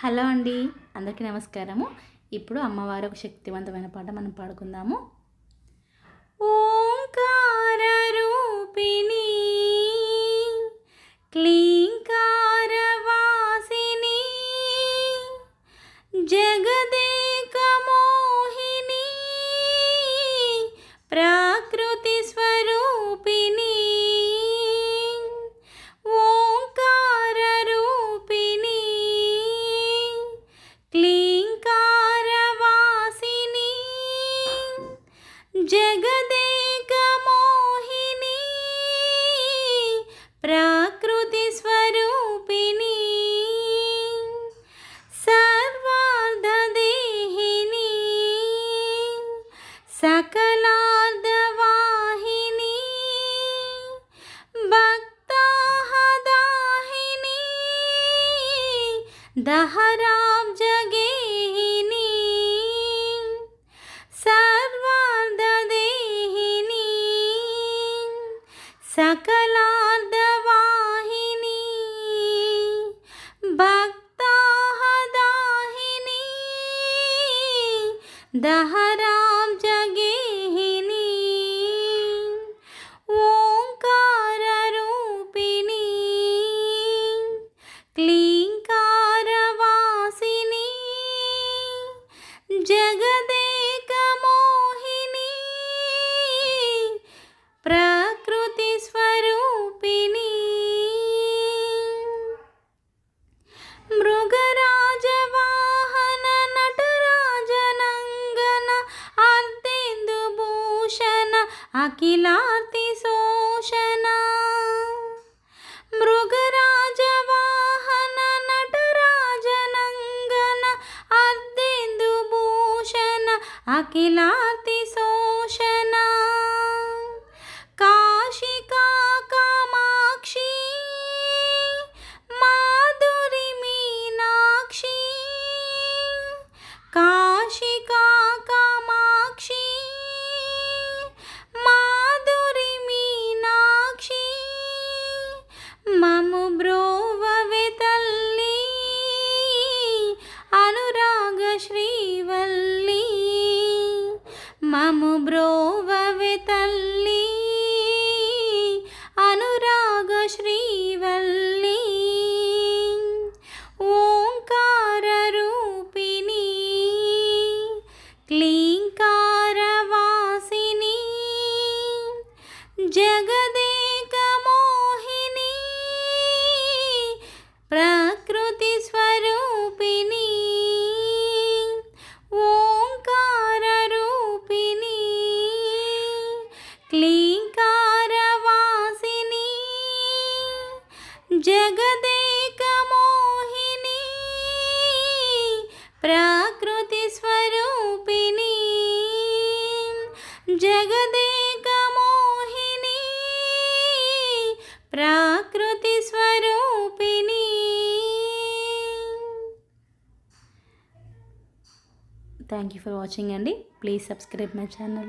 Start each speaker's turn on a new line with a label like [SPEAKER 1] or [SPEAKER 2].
[SPEAKER 1] Hello అండి అందరికీ నమస్కారము. ఇప్పుడు అమ్మవారి ఒక శక్తివంతమైన పాట మనం పాడుకుందాము. దహరాబ్జగేహిని సర్వార్ధదేహిని సకలార్ధవాహిని భక్తాహదాహిని దహరాబ్జగేహిని ఓంకార రూపిణి క్లీంకార అఖిలార్తి శోషణ మృగరాజవాహన నటరాజనంగన అర్ధేందు భూషణ అఖిలార్తి మము బ్రోవవి తల్లి అనురాగ శ్రీవల్లి. ఓంకార రూపిణి క్లీంకార వాసిని జగద జగదేక మోహిని ప్రకృతి స్వరూపిణి. జగదేక మోహిని ప్రకృతి స్వరూపిణి. థ్యాంక్ యూ ఫర్ వాచింగ్ అండి. Please subscribe my channel